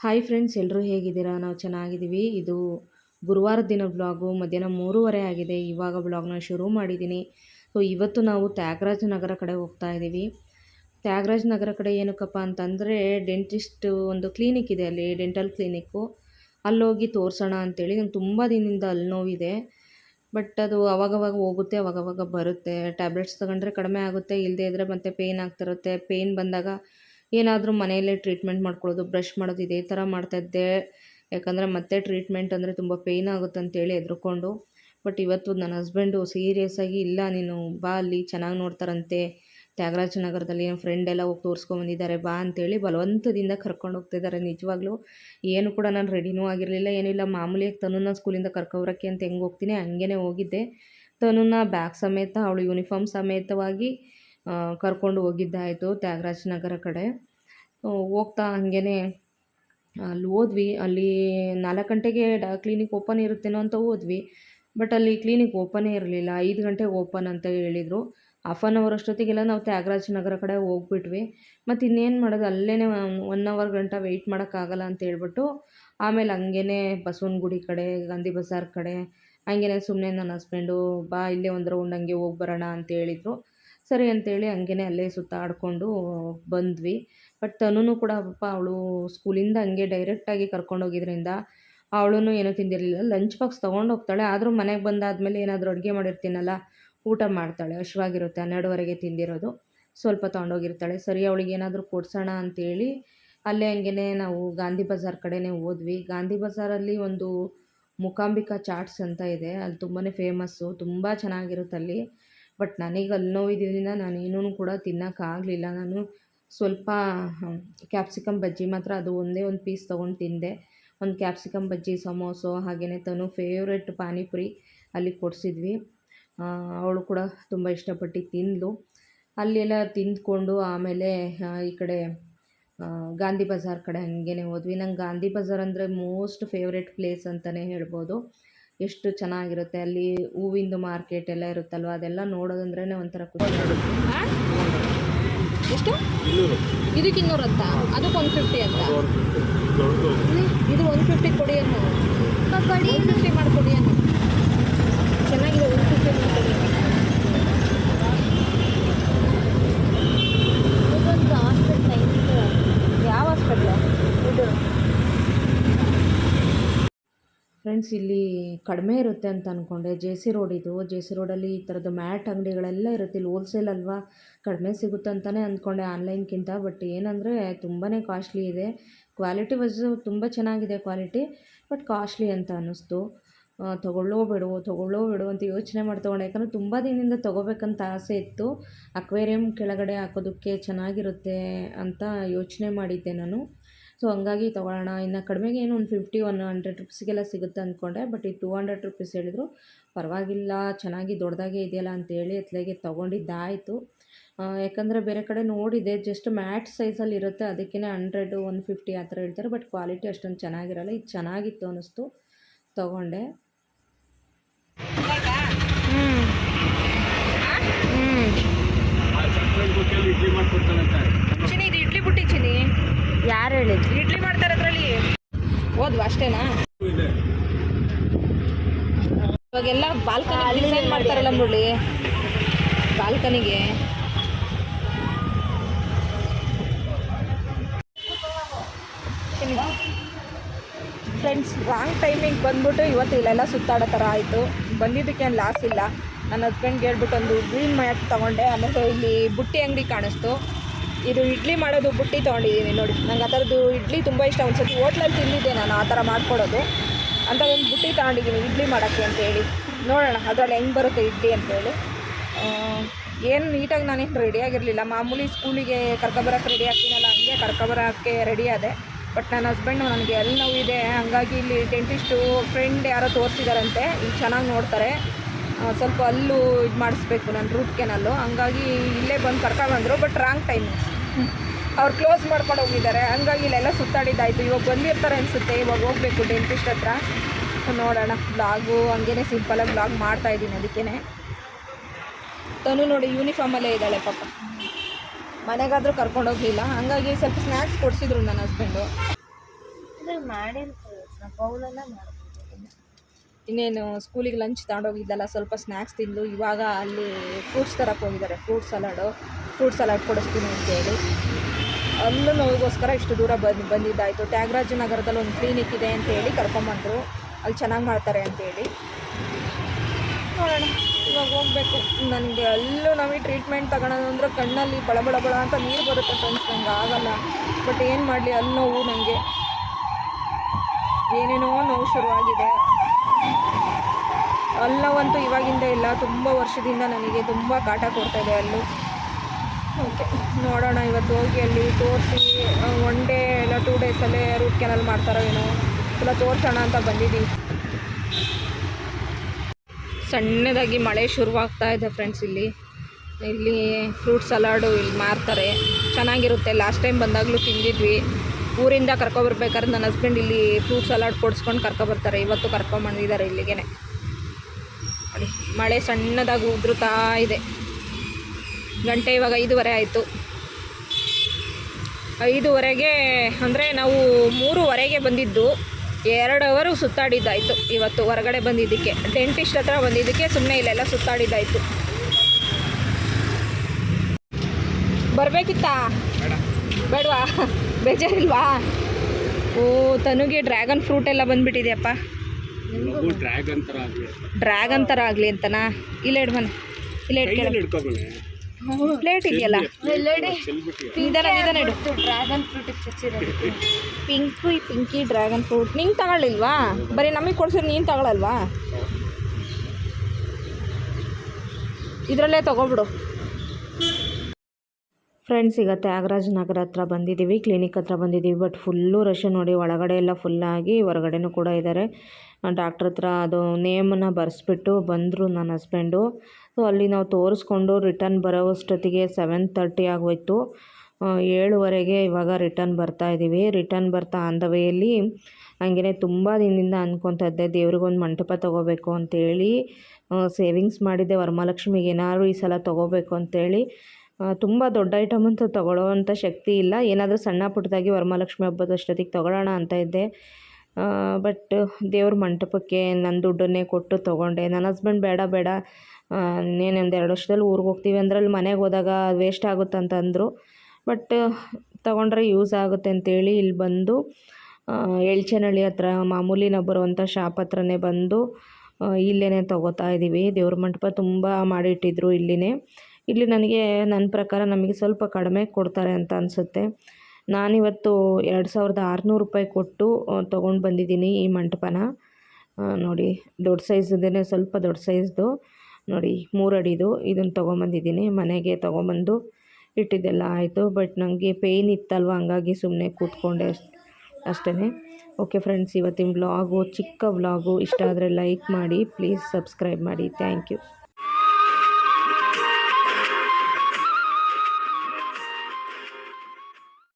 Hi friends ಎಲ್ಲರೂ ಹೇಗಿದ್ದೀರಾ? ನಾವು ಚೆನ್ನಾಗಿದ್ದೀವಿ. ಇದು ಗುರುವಾರದ ದಿನ ಬ್ಲಾಗು ಮಧ್ಯಾಹ್ನ ಮೂರುವರೆ ಆಗಿದೆ. ಇವಾಗ ಬ್ಲಾಗ್ನ ಶುರು ಮಾಡಿದ್ದೀನಿ. ಸೊ ಇವತ್ತು ನಾವು ತ್ಯಾಗರಾಜ ನಗರ ಕಡೆ ಹೋಗ್ತಾ ಇದ್ದೀವಿ. ತ್ಯಾಗರಾಜ ನಗರ ಕಡೆ ಏನಕ್ಕಪ್ಪ ಅಂತಂದರೆ ಡೆಂಟಿಸ್ಟ್ ಒಂದು ಕ್ಲಿನಿಕ್ ಇದೆ ಅಲ್ಲಿ ಡೆಂಟಲ್ ಕ್ಲಿನಿಕ್ಕು ಅಲ್ಲೋಗಿ ತೋರಿಸೋಣ ಅಂತೇಳಿ. ನಂಗೆ ತುಂಬ ದಿನದಿಂದ ಅಲ್ಲಿ ನೋವಿದೆ. ಬಟ್ ಅದು ಅವಾಗವಾಗ ಹೋಗುತ್ತೆ, ಅವಾಗವಾಗ ಬರುತ್ತೆ. ಟ್ಯಾಬ್ಲೆಟ್ಸ್ ತಗೊಂಡ್ರೆ ಕಡಿಮೆ ಆಗುತ್ತೆ. ಇಲ್ಲದೇ ಇದ್ದರೆ ಮತ್ತೆ ಪೇಯ್ನ್ ಆಗ್ತಿರುತ್ತೆ ಪೇಯ್ನ್ ಬಂದಾಗ ಏನಾದರೂ ಮನೆಯಲ್ಲೇ ಟ್ರೀಟ್ಮೆಂಟ್ ಮಾಡ್ಕೊಳ್ಳೋದು ಬ್ರಷ್ ಮಾಡೋದು ಇದೇ ಥರ ಮಾಡ್ತಾಯಿದ್ದೆ. ಯಾಕಂದರೆ ಮತ್ತೆ ಟ್ರೀಟ್ಮೆಂಟ್ ಅಂದರೆ ತುಂಬ ಪೇಯ್ನ್ ಆಗುತ್ತೆ ಅಂತೇಳಿ ಹೆದ್ರುಕೊಂಡು. ಬಟ್ ಇವತ್ತು ನನ್ನ ಹಸ್ಬೆಂಡು ಸೀರಿಯಸ್ಸಾಗಿ ಇಲ್ಲ, ನೀನು ಬಾ ಅಲ್ಲಿ, ಚೆನ್ನಾಗಿ ನೋಡ್ತಾರಂತೆ. ತ್ಯಾಗರಾಜ ನಗರದಲ್ಲಿ ನನ್ನ ಫ್ರೆಂಡ್ ಎಲ್ಲ ಹೋಗಿ ತೋರಿಸ್ಕೊಂಬಂದಿದ್ದಾರೆ ಬಾ ಅಂತೇಳಿ ಬಲವಂತದಿಂದ ಕರ್ಕೊಂಡು ಹೋಗ್ತಿದ್ದಾರೆ ನಿಜವಾಗ್ಲೂ. ಏನು ಕೂಡ ನಾನು ರೆಡಿನೂ ಆಗಿರಲಿಲ್ಲ ಏನಿಲ್ಲ ಮಾಮೂಲಿಯಾಗಿ ತನುನ ಸ್ಕೂಲಿಂದ ಕರ್ಕೊಬರಕ್ಕೆ ಅಂತ ಹೆಂಗೆ ಹೋಗ್ತೀನಿ ಹಂಗೇ ಹೋಗಿದ್ದೆ. ತನುನ ಬ್ಯಾಗ್ ಸಮೇತ, ಅವಳು ಯೂನಿಫಾರ್ಮ್ ಸಮೇತವಾಗಿ ಕರ್ಕೊಂಡು ಹೋಗಿದ್ದಾಯಿತು ತ್ಯಾಗರಾಜ ನಗರ ಕಡೆ. ಹೋಗ್ತಾ ಹಂಗೇ ಅಲ್ಲಿ ಹೋದ್ವಿ. ಅಲ್ಲಿ ನಾಲ್ಕು ಗಂಟೆಗೆ ಡ ಕ್ಲಿನಿಕ್ ಓಪನ್ ಇರುತ್ತೇನೋ ಅಂತ ಹೋದ್ವಿ. ಬಟ್ ಅಲ್ಲಿ ಕ್ಲಿನಿಕ್ ಓಪನೇ ಇರಲಿಲ್ಲ. ಐದು ಗಂಟೆಗೆ ಓಪನ್ ಅಂತ ಹೇಳಿದರು. ಹಾಫ್ ಆನ್ ಅವರ್ ಅಷ್ಟೊತ್ತಿಗೆಲ್ಲ ನಾವು ತ್ಯಾಗರಾಜ ನಗರ ಕಡೆ ಹೋಗ್ಬಿಟ್ವಿ. ಮತ್ತು ಇನ್ನೇನು ಮಾಡೋದು? ಅಲ್ಲೇ ಒನ್ ಅವರ್ ಗಂಟ ವೆಯ್ಟ್ ಮಾಡೋಕ್ಕಾಗಲ್ಲ ಅಂತ ಹೇಳ್ಬಿಟ್ಟು ಆಮೇಲೆ ಹಂಗೇ ಬಸವನಗುಡಿ ಕಡೆ, ಗಾಂಧಿ ಬಜಾರ್ ಕಡೆ ಹಂಗೇ ಸುಮ್ಮನೆ ನನ್ನ ಹಸ್ಬೆಂಡು ಬಾ ಇಲ್ಲೇ ಒಂದು ರೌಂಡ್ ಹಂಗೆ ಹೋಗಿ ಬರೋಣ ಅಂತ ಹೇಳಿದರು. ಸರಿ ಅಂತೇಳಿ ಹಂಗೇ ಅಲ್ಲೇ ಸುತ್ತಾಡಿಕೊಂಡು ಬಂದ್ವಿ. ಬಟ್ ತನೂ ಕೂಡ ಪಾಪ ಅವಳು ಸ್ಕೂಲಿಂದ ಹಂಗೆ ಡೈರೆಕ್ಟಾಗಿ ಕರ್ಕೊಂಡೋಗಿದ್ರಿಂದ ಅವಳು ಏನೂ ತಿಂದಿರಲಿಲ್ಲ. ಲಂಚ್ ಬಾಕ್ಸ್ ತೊಗೊಂಡು ಹೋಗ್ತಾಳೆ. ಆದರೂ ಮನೆಗೆ ಬಂದಾದಮೇಲೆ ಏನಾದರೂ ಅಡುಗೆ ಮಾಡಿರ್ತೀನಲ್ಲ, ಊಟ ಮಾಡ್ತಾಳೆ. ಹಶ್ವಾಗಿರುತ್ತೆ ಹನ್ನೆರಡುವರೆಗೆ ತಿಂದಿರೋದು. ಸ್ವಲ್ಪ ತೊಗೊಂಡೋಗಿರ್ತಾಳೆ. ಸರಿ, ಅವಳಿಗೆ ಏನಾದರೂ ಕೊಡ್ಸೋಣ ಅಂತೇಳಿ ಅಲ್ಲೇ ಹಂಗೆ ನಾವು ಗಾಂಧಿ ಬಜಾರ್ ಕಡೆನೇ ಹೋದ್ವಿ. ಗಾಂಧಿ ಬಜಾರಲ್ಲಿ ಒಂದು ಮುಕಾಂಬಿಕಾ ಚಾಟ್ಸ್ ಅಂತ ಇದೆ. ಅಲ್ಲಿ ತುಂಬಾ ಫೇಮಸ್ಸು ತುಂಬ ಚೆನ್ನಾಗಿರುತ್ತೆ ಅಲ್ಲಿ. ಬಟ್ ನನಗೆ ಅಲ್ಲಿ ನೋವಿದ್ದರಿಂದ ನಾನು ಏನೂ ಕೂಡ ತಿನ್ನೋಕ್ಕಾಗಲಿಲ್ಲ ನಾನು ಸ್ವಲ್ಪ ಕ್ಯಾಪ್ಸಿಕಮ್ ಬಜ್ಜಿ ಮಾತ್ರ ಅದು ಒಂದೇ ಒಂದು ಪೀಸ್ ತೊಗೊಂಡು ತಿಂದೆ. ಒಂದು ಕ್ಯಾಪ್ಸಿಕಮ್ ಬಜ್ಜಿ ಸಮೋಸೋ ಹಾಗೆಯೇ ತನು ಫೇವ್ರೆಟ್ ಪಾನಿಪುರಿ ಅಲ್ಲಿ ಕೊಡಿಸಿದ್ವಿ. ಅವಳು ಕೂಡ ತುಂಬ ಇಷ್ಟಪಟ್ಟು ತಿಂದಳು ಅಲ್ಲೆಲ್ಲ ತಿಂದ್ಕೊಂಡು ಆಮೇಲೆ ಈ ಕಡೆ ಗಾಂಧಿ ಬಜಾರ್ ಕಡೆ ಹಾಗೇ ಹೋದ್ವಿ. ನಂಗೆ ಗಾಂಧಿ ಬಜಾರ್ ಅಂದರೆ ಮೋಸ್ಟ್ ಫೇವ್ರೆಟ್ ಪ್ಲೇಸ್ ಅಂತಲೇ ಹೇಳ್ಬೋದು. ಎಷ್ಟು ಚೆನ್ನಾಗಿರುತ್ತೆ. ಅಲ್ಲಿ ಹೂವಿಂದು ಮಾರ್ಕೆಟ್ ಎಲ್ಲ ಇರುತ್ತಲ್ವ? ಅದೆಲ್ಲ ನೋಡೋದಂದ್ರೆ ಒಂಥರ ಖುಷಿ. ಎಷ್ಟು? ಇದಕ್ಕೆ ಇನ್ನೂರು ಅಂತ? ಅದಕ್ಕೆ ಒನ್ ಫಿಫ್ಟಿ ಅಂತ ಇದು ಒನ್ ಫಿಫ್ಟಿ ಕೊಡಿ ಅನ್ನೋ. ಒನ್ ಫಿಫ್ಟಿ ಮಾಡಿಕೊಡಿ ಅನ್ನು. ಚೆನ್ನಾಗಿದೆ ಒನ್ ಫಿಫ್ಟಿ ಮಾಡಿಕೊಡಿ ಇದೊಂದು ಹಾಸ್ಪಿಟ್ಲ್ ಇದು ಯಾವ ಹಾಸ್ಪಿಟ್ಲು ಇದು ಫ್ರೆಂಡ್ಸ್ ಇಲ್ಲಿ ಕಡಿಮೆ ಇರುತ್ತೆ ಅಂತ ಅಂದ್ಕೊಂಡೆ ಜೆ ಸಿ ರೋಡ್ ಇದು. ಜೆ ಸಿ ರೋಡಲ್ಲಿ ಈ ಥರದ್ದು ಮ್ಯಾಟ್ ಅಂಗಡಿಗಳೆಲ್ಲ ಇರುತ್ತೆ. ಇಲ್ಲಿ ಹೋಲ್ಸೇಲ್ ಅಲ್ವಾ? ಕಡಿಮೆ ಸಿಗುತ್ತೆ ಅಂತಲೇ ಅಂದ್ಕೊಂಡೆ ಆನ್ಲೈನ್ಗಿಂತ. ಬಟ್ ಏನಂದರೆ ತುಂಬಾ ಕಾಸ್ಟ್ಲಿ ಇದೆ. ಕ್ವಾಲಿಟಿ ವೈಸ್ ತುಂಬ ಚೆನ್ನಾಗಿದೆ ಕ್ವಾಲಿಟಿ ಬಟ್ ಕಾಸ್ಟ್ಲಿ ಅಂತ ಅನ್ನಿಸ್ತು. ತೊಗೊಳ್ಳೋ ತಗೊಳ್ಳೋ ತೊಗೊಳ್ಳೋ ಬೇಡವೋ ಅಂತ ಯೋಚನೆ ಮಾಡಿ ತೊಗೊಂಡೆ ಯಾಕಂದರೆ ತುಂಬ ದಿನದಿಂದ ತೊಗೋಬೇಕಂತ ಆಸೆ ಇತ್ತು. ಅಕ್ವೇರಿಯಂ ಕೆಳಗಡೆ ಹಾಕೋದಕ್ಕೆ ಚೆನ್ನಾಗಿರುತ್ತೆ ಅಂತ ಯೋಚನೆ ಮಾಡಿದ್ದೆ ನಾನು. ಸೊ ಹಂಗಾಗಿ ತೊಗೊಳ್ಳೋಣ. ಇನ್ನು ಕಡಿಮೆಗೆ ಏನು ಒಂದು ಫಿಫ್ಟಿ ಒನ್ ಹಂಡ್ರೆಡ್ ರುಪೀಸ್ಗೆಲ್ಲ ಸಿಗುತ್ತೆ ಅಂದ್ಕೊಂಡೆ ಬಟ್ ಈ ಟೂ ಹಂಡ್ರೆಡ್ ರುಪೀಸ್ ಹೇಳಿದರು ಪರವಾಗಿಲ್ಲ ಚೆನ್ನಾಗಿ ದೊಡ್ಡದಾಗೆ ಇದೆಯಲ್ಲ ಅಂತೇಳಿ ಎತ್ತಲೆಗೆ ತೊಗೊಂಡಿದ್ದಾಯಿತು. ಯಾಕಂದರೆ ಬೇರೆ ಕಡೆ ನೋಡಿದೆ ಜಸ್ಟ್ ಮ್ಯಾಟ್ ಸೈಜಲ್ಲಿ ಇರುತ್ತೆ. ಅದಕ್ಕೇ ಹಂಡ್ರೆಡ್ ಒನ್ ಫಿಫ್ಟಿ ಆ ಥರ ಹೇಳ್ತಾರೆ. ಬಟ್ ಕ್ವಾಲಿಟಿ ಅಷ್ಟೊಂದು ಚೆನ್ನಾಗಿರಲ್ಲ. ಇದು ಚೆನ್ನಾಗಿತ್ತು ಅನ್ನಿಸ್ತು. ತೊಗೊಂಡೆ. ಚಿನಿ ಇದು ಇಡ್ಲಿ ಬುಟ್ಟಿ ಚಿನಿ ಯಾರು ಹೇಳಿದ್ರು? ಇಡ್ಲಿ ಮಾಡ್ತಾರೆ ಅದರಲ್ಲಿ. ಓದ್ವಾ ಅಷ್ಟೇನಾ? ಇವಾಗೆಲ್ಲ ಬಾಲ್ಕನಿ ಡಿಸೈನ್ ಮಾಡ್ತಾರಲ್ಲ ಮುರಳಿ. ಬಾಲ್ಕನಿಗೆ. ಫ್ರೆಂಡ್ಸ್ ರಾಂಗ್ ಟೈಮಿಂಗ್ ಬಂದ್ಬಿಟ್ಟು ಇವತ್ತು ಇಲ್ಲೆಲ್ಲ ಸುತ್ತಾಡೋ ಥರ ಆಯಿತು. ಬಂದಿದ್ದಕ್ಕೆ ಏನು ಲಾಸ್ ಇಲ್ಲ. ನನ್ನ ಹಸ್ಬೆಂಡ್ಗೆ ಹೇಳ್ಬಿಟ್ಟು ಒಂದು ಗ್ರೀನ್ ಮ್ಯಾಟ್ ತೊಗೊಂಡೆ. ಆಮೇಲೆ ಇಲ್ಲಿ ಬುಟ್ಟಿ ಅಂಗಡಿ ಕಾಣಿಸ್ತು. ಇದು ಇಡ್ಲಿ ಮಾಡೋದು ಬುಟ್ಟಿ ತೊಗೊಂಡಿದ್ದೀನಿ ನೋಡಿ. ನಂಗೆ ಆ ಥರದ್ದು ಇಡ್ಲಿ ತುಂಬ ಇಷ್ಟ. ಒಂದು ಸರ್ತಿ ಹೋಟ್ಲಲ್ಲಿ ತಿಂದಿದ್ದೆ ನಾನು ಆ ಥರ ಮಾಡ್ಕೊಡೋದು. ಅಂತ ಒಂದು ಬುಟ್ಟಿ ತೊಗೊಂಡಿದ್ದೀನಿ ಇಡ್ಲಿ ಮಾಡೋಕ್ಕೆ ಅಂತೇಳಿ ನೋಡೋಣ ಅದರಲ್ಲಿ ಹೆಂಗೆ ಬರುತ್ತೆ ಇಡ್ಲಿ ಅಂತೇಳಿ ಏನು ನೀಟಾಗಿ ನಾನೇನು ರೆಡಿ ಆಗಿರಲಿಲ್ಲ. ಮಾಮೂಲಿ ಸ್ಕೂಲಿಗೆ ಕರ್ಕೊಬರೋಕ್ಕೆ ರೆಡಿ ಆಗ್ತೀನಲ್ಲ, ಹಂಗೆ ಕರ್ಕೊಬರೋಕ್ಕೆ ರೆಡಿ ಆದೆ. ಬಟ್ ನನ್ನ ಹಸ್ಬೆಂಡು ನನಗೆ ಎಲ್ಲಿ ನೋವಿದೆ ಹಾಗಾಗಿ ಇಲ್ಲಿ ಡೆಂಟಿಸ್ಟು ಫ್ರೆಂಡ್ ಯಾರೋ ತೋರಿಸಿದಾರಂತೆ, ಇಲ್ಲಿ ಚೆನ್ನಾಗಿ ನೋಡ್ತಾರೆ. ಸ್ವಲ್ಪ ಅಲ್ಲೂ ಇದು ಮಾಡಿಸ್ಬೇಕು ನಾನು ರೂಟ್ ಕೆನಲ್ಲು ಹಂಗಾಗಿ ಇಲ್ಲೇ ಬಂದು ಕರ್ಕೊಂಡ್ಬಂದರು ಬಟ್ ರಾಂಗ್ ಟೈಮಿಂಗ್ಸ್ ಅವ್ರು ಕ್ಲೋಸ್ ಮಾಡ್ಕೊಂಡು ಹೋಗಿದ್ದಾರೆ. ಹಂಗಾಗಿ ಇಲ್ಲೆಲ್ಲ ಸುತ್ತಾಡಿದ್ದಾಯಿತು. ಇವಾಗ ಬಂದಿರ್ತಾರೆ ಅನಿಸುತ್ತೆ. ಇವಾಗ ಹೋಗಬೇಕು ಡೆಂಟಿಸ್ಟ್ ಹತ್ರ. ನೋಡೋಣ. ಬ್ಲಾಗು ಹಂಗೇ ಸಿಂಪಲಾಗಿ ಬ್ಲಾಗ್ ಮಾಡ್ತಾ ಇದ್ದೀನಿ ಅದಕ್ಕೇ ತನು ನೋಡಿ ಯೂನಿಫಾರ್ಮಲ್ಲೇ ಇದ್ದಾಳೆ ಪಾಪ. ಮನೆಗಾದರೂ ಕರ್ಕೊಂಡು ಹೋಗಲಿಲ್ಲ. ಹಂಗಾಗಿ ಸ್ವಲ್ಪ ಸ್ನ್ಯಾಕ್ಸ್ ಕೊಡಿಸಿದ್ರು ನನ್ನ ಹಸ್ಬೆಂಡು ಮಾಡಿರ್ತಾರೆ. ಇನ್ನೇನು ಸ್ಕೂಲಿಗೆ ಲಂಚ್ ತಗೊಂಡೋಗಿದ್ದಲ್ಲ, ಸ್ವಲ್ಪ ಸ್ನ್ಯಾಕ್ಸ್ ತಿಂದು ಇವಾಗ ಅಲ್ಲಿ ಫ್ರೂಟ್ಸ್ ತರಕ್ಕೆ ಹೋಗಿದ್ದಾರೆ. ಫ್ರೂಟ್ ಸಲಾಡು ಫ್ರೂಟ್ ಸಲಾಡ್ ಕೊಡಿಸ್ತೀನಿ ಅಂತೇಳಿ ಅಲ್ಲೂ ನೋವಿಗೋಸ್ಕರ ಇಷ್ಟು ದೂರ ಬಂದು, ಬಂದಿದ್ದಾಯಿತು. ತ್ಯಾಗರಾಜ ನಗರದಲ್ಲಿ ಒಂದು ಕ್ಲಿನಿಕ್ ಇದೆ ಅಂತ ಹೇಳಿ ಕರ್ಕೊಂಬಂದರು. ಅಲ್ಲಿ ಚೆನ್ನಾಗಿ ಮಾಡ್ತಾರೆ ಅಂತೇಳಿ ನೋಡೋಣ, ಇವಾಗ ಹೋಗ್ಬೇಕು. ನನಗೆ ಅಲ್ಲೂ ನಮಗೆ ಟ್ರೀಟ್ಮೆಂಟ್ ತಗೊಳೋದು ಅಂದರೆ ಕಣ್ಣಲ್ಲಿ ಬಳ ಬಳ ಬಳ ಅಂತ ನೀರು ಬರುತ್ತೆ ಫ್ರೆಂಡ್ಸ್ ನಂಗೆ ಆಗಲ್ಲ. ಬಟ್ ಏನು ಮಾಡಲಿ, ಅಲ್ಲಿ ನೋವು ನನಗೆ ಏನೇನೋ ನೋವು ಶುರುವಾಗಿದೆ. ಅಲ್ಲಿ ನೋವಂತೂ ಇವಾಗಿಂದ ಇಲ್ಲ, ತುಂಬ ವರ್ಷದಿಂದ ನನಗೆ ತುಂಬ ಕಾಟ ಕೊಡ್ತಾ ಇದೆ ಅಲ್ಲೂ. ಓಕೆ, ನೋಡೋಣ ಇವತ್ತು ಹೋಗಿ ಅಲ್ಲಿ ತೋರಿಸಿ ಒನ್ ಡೇ ಇಲ್ಲ ಟೂ ಡೇಸಲ್ಲೇ ರೂಟ್ ಕೆನಲ್ ಮಾಡ್ತಾರೋ ಏನೋ. ಇಲ್ಲ, ತೋರಿಸೋಣ ಅಂತ ಬಂದಿದ್ದೀವಿ ಸಣ್ಣದಾಗಿ ಮಳೆ ಶುರುವಾಗ್ತಾ ಇದೆ ಫ್ರೆಂಡ್ಸ್ ಇಲ್ಲಿ. ಇಲ್ಲಿ ಫ್ರೂಟ್ ಸಲಾಡು ಇಲ್ಲಿ ಮಾರ್ತಾರೆ. ಚೆನ್ನಾಗಿರುತ್ತೆ. ಲಾಸ್ಟ್ ಟೈಮ್ ಬಂದಾಗಲೂ ತಿಂದಿದ್ವಿ. ಊರಿಂದ ಕರ್ಕೊಬರ್ಬೇಕಾದ್ರೆ ನನ್ನ ಹಸ್ಬೆಂಡ್ ಇಲ್ಲಿ ಫ್ರೂಟ್ ಸಲಾಡ್ ಕೊಡಿಸ್ಕೊಂಡು ಕರ್ಕೊಬರ್ತಾರೆ ಇವತ್ತು ಕರ್ಕೊಂಬಂದಿದ್ದಾರೆ ಇಲ್ಲಿಗೆ ಮಳೆ ಸಣ್ಣದಾಗಿ ಉದುರುತ್ತಾ ಇದೆ. ಗಂಟೆ ಇವಾಗ ಐದೂವರೆ ಆಯಿತು. ಐದೂವರೆಗೆ ಅಂದರೆ ನಾವು ಮೂರುವರೆಗೆ ಬಂದಿದ್ದು. ಎರಡು ಅವರು ಸುತ್ತಾಡಿದ್ದಾಯಿತು. ಇವತ್ತು ಹೊರಗಡೆ ಬಂದಿದ್ದಕ್ಕೆ. ಡೆಂಟಿಸ್ಟ್ ಹತ್ರ ಬಂದಿದ್ದಕ್ಕೆ ಸುಮ್ಮನೆ ಇಲ್ಲೆಲ್ಲ ಸುತ್ತಾಡಿದ್ದಾಯಿತು. ಬರಬೇಕಿತ್ತಾ? ಬೇಡವಾ? ಬೇಜಾರಿಲ್ವಾ? ಓ, ತನುಗೆ ಡ್ರ್ಯಾಗನ್ ಫ್ರೂಟ್ ಎಲ್ಲ ಬಂದ್ಬಿಟ್ಟಿದೆಯಪ್ಪ. ಡ್ರ್ಯಾಗನ್ ಥರ ಆಗಲಿ. ಡ್ರ್ಯಾಗನ್ ಥರ ಆಗಲಿ ಅಂತನಾ? ಇಲ್ಲ ಇಡ್ ಮನೆ. ಇಲ್ಲ ಪ್ಲೇಟ್ ಇದೆಯಲ್ಲ? ಪಿಂಕ್ ನಿಧಾನ ಇಡು. ಡ್ರ್ಯಾಗನ್ ಫ್ರೂಟ್ ಚುಚ್ಚಿರೋದು. ಪಿಂಕು ಪಿಂಕಿ ಡ್ರ್ಯಾಗನ್ ಫ್ರೂಟ್. ನಿಂಗೆ ತಗೊಳ್ಳಿಲ್ವಾ? ಬರೀ ನಮಗೆ ಕೊಡ್ಸಿದ್ರೆ ನೀನು ತಗೊಳಲ್ವಾ? ಇದರಲ್ಲೇ ತಗೊಬಿಡು. ಫ್ರೆಂಡ್ಸ್ ಈಗ ತ್ಯಾಗರಾಜ್ ನಗರ ಹತ್ರ ಬಂದಿದ್ದೀವಿ ಕ್ಲಿನಿಕ್ ಹತ್ರ ಬಂದಿದ್ದೀವಿ ಬಟ್ ಫುಲ್ಲು ರಶ್ ನೋಡಿ, ಒಳಗಡೆ ಎಲ್ಲ ಫುಲ್ಲಾಗಿ ಹೊರಗಡೆನೂ ಕೂಡ ಇದ್ದಾರೆ ಡಾಕ್ಟ್ರ್ ಹತ್ರ ಅದು ನೇಮನ್ನು ಬರೆಸ್ಬಿಟ್ಟು ಬಂದರು ನನ್ನ ಹಸ್ಬೆಂಡು ಸೊ ಅಲ್ಲಿ ನಾವು ತೋರಿಸ್ಕೊಂಡು ರಿಟರ್ನ್ ಬರೋವಷ್ಟೊತ್ತಿಗೆ ಸೆವೆನ್ ತರ್ಟಿ ಆಗೋಯ್ತು. ಏಳುವರೆಗೆ ಇವಾಗ ರಿಟರ್ನ್ ಬರ್ತಾ ಇದ್ದೀವಿ. ರಿಟರ್ನ್ ಬರ್ತಾ ಆನ್ ದ ತುಂಬ ದಿನದಿಂದ ಅಂದ್ಕೊತಾ ಇದ್ದೆ, ದೇವ್ರಿಗೊಂದು ಮಂಟಪ ತೊಗೋಬೇಕು ಅಂತೇಳಿ. ಸೇವಿಂಗ್ಸ್ ಮಾಡಿದ್ದೆ, ವರಮಹಾಲಕ್ಷ್ಮಿಗೆ ಏನಾದ್ರು ಈ ಸಲ ತೊಗೋಬೇಕು ಅಂತೇಳಿ. ತುಂಬ ದೊಡ್ಡ ಐಟಮ್ ಅಂತೂ ತೊಗೊಳ್ಳೋವಂಥ ಶಕ್ತಿ ಇಲ್ಲ. ಏನಾದರೂ ಸಣ್ಣ ಪುಟ್ಟದಾಗಿ ವರಮಹಾಲಕ್ಷ್ಮಿ ಹಬ್ಬದ ಅಷ್ಟೊತ್ತಿಗೆ ತೊಗೊಳ್ಳೋಣ ಅಂತ ಇದ್ದೆ. ಬಟ್ ದೇವ್ರ ಮಂಟಪಕ್ಕೆ ನನ್ನ ದುಡ್ಡನ್ನೇ ಕೊಟ್ಟು ತೊಗೊಂಡೆ. ನನ್ನ ಹಸ್ಬೆಂಡ್ ಬೇಡ ಬೇಡ. ಇನ್ನೇನೊಂದು ಎರಡು ವರ್ಷದಲ್ಲಿ ಊರಿಗೆ ಹೋಗ್ತೀವಿ ಅಂದ್ರೆ ಅಲ್ಲಿ ಮನೆಗೆ ಹೋದಾಗ ವೇಸ್ಟ್ ಆಗುತ್ತೆ ಅಂತಂದರು ಬಟ್ ತೊಗೊಂಡ್ರೆ ಯೂಸ್ ಆಗುತ್ತೆ ಅಂತೇಳಿ ಇಲ್ಲಿ ಬಂದು ಎಳ್ಚನಹಳ್ಳಿ ಹತ್ರ ಮಾಮೂಲಿ ನಾವು ಬರುವಂಥ ಶಾಪ್ ಹತ್ರನೇ ಬಂದು ಇಲ್ಲೇ ತೊಗೋತಾ ಇದ್ದೀವಿ ದೇವ್ರ ಮಂಟಪ ತುಂಬ ಮಾಡಿಟ್ಟಿದ್ರು ಇಲ್ಲಿನೇ. ಇಲ್ಲಿ ನನಗೆ ನನ್ನ ಪ್ರಕಾರ ನಮಗೆ ಸ್ವಲ್ಪ ಕಡಿಮೆ ಕೊಡ್ತಾರೆ ಅಂತ ಅನಿಸುತ್ತೆ. ನಾನಿವತ್ತು ಎರಡು ಸಾವಿರದ ಆರುನೂರು ರೂಪಾಯಿ ಕೊಟ್ಟು ತೊಗೊಂಡು ಬಂದಿದ್ದೀನಿ ಈ ಮಂಟಪನ. ನೋಡಿ, ದೊಡ್ಡ ಸೈಜ್ದೇ ಸ್ವಲ್ಪ ದೊಡ್ಡ ಸೈಜ್ದು. ನೋಡಿ ಮೂರು ಅಡಿದು ಇದನ್ನು ತೊಗೊಂಬಂದಿದ್ದೀನಿ ಮನೆಗೆ ತೊಗೊಂಬಂದು ಇಟ್ಟಿದ್ದೆಲ್ಲ ಆಯಿತು. ಬಟ್ ನನಗೆ ಪೇಯ್ನ್ ಇತ್ತಲ್ವ, ಹಂಗಾಗಿ ಸುಮ್ಮನೆ ಕೂತ್ಕೊಂಡೆ ಅಷ್ಟೇ ಓಕೆ ಫ್ರೆಂಡ್ಸ್, ಇವತ್ತಿನ ವ್ಲಾಗು ಚಿಕ್ಕ ವ್ಲಾಗು. ಇಷ್ಟ ಆದರೆ ಲೈಕ್ ಮಾಡಿ, ಪ್ಲೀಸ್ ಸಬ್ಸ್ಕ್ರೈಬ್ ಮಾಡಿ. Thank you.